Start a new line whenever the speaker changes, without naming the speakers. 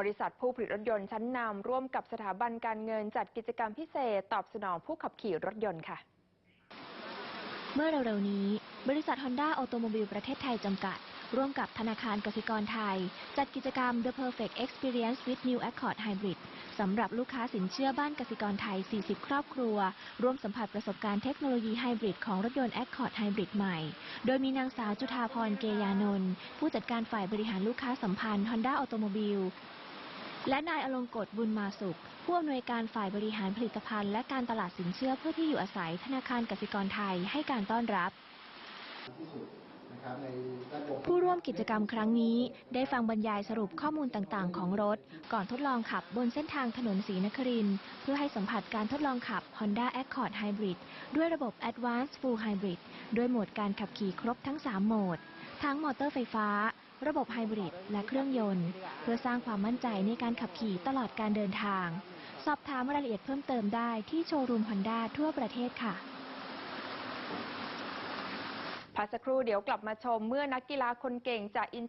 บริษัทผู้ผลิตรถยนต์ชั้นนำร่วมกับสถาบันการเงินจัดกิจกรรมพิเศษ ตอบสนองผู้ขับขี่รถยนต์ค่ะ
เมื่อเร็วๆนี้ บริษัท Honda Automobile ประเทศไทยจำกัด ร่วมกับธนาคารกสิกรไทย จัดกิจกรรม The Perfect Experience with New Accord Hybrid สำหรับลูกค้าสินเชื่อบ้านกสิกรไทย 40 ครอบครัว ร่วมสัมผัสประสบการณ์เทคโนโลยีไฮบริดของรถยนต์ Accord Hybrid ใหม่ โดยมีนางสาวจุธาพร เกยานนท์ผู้จัดการฝ่ายบริหารลูกค้าสัมพันธ์ Honda Automobile และนายอลงกฎบุญมาสุข ผู้อำนวยการฝ่ายบริหารผลิตภัณฑ์ และการตลาดสินเชื่อเพื่อที่อยู่อาศัยธนาคารกสิกรไทยให้การต้อนรับ ผู้ร่วมกิจกรรมครั้งนี้ ได้ฟังบรรยายสรุปข้อมูลต่างๆ ของรถ ก่อนทดลองขับบนเส้นทางถนนศรีนคริน เพื่อให้สัมผัสการทดลองขับ Honda Accord Hybrid ด้วยระบบ Advanced Full Hybrid ด้วยโหมดการขับขี่ครบทั้ง 3 โหมด ทั้งมอเตอร์ไฟฟ้า ระบบไฮบริดและเครื่องยนต์ เพื่อสร้างความมั่นใจในการขับขี่ตลอดการเดินทาง สอบถามรายละเอียดเพิ่มเติมได้ที่โชว์รูมฮอนด้าทั่วประเทศค่ะ
พักสักครู่เดี๋ยวกลับมาชมเมื่อนักกีฬาคนเก่งจากอิน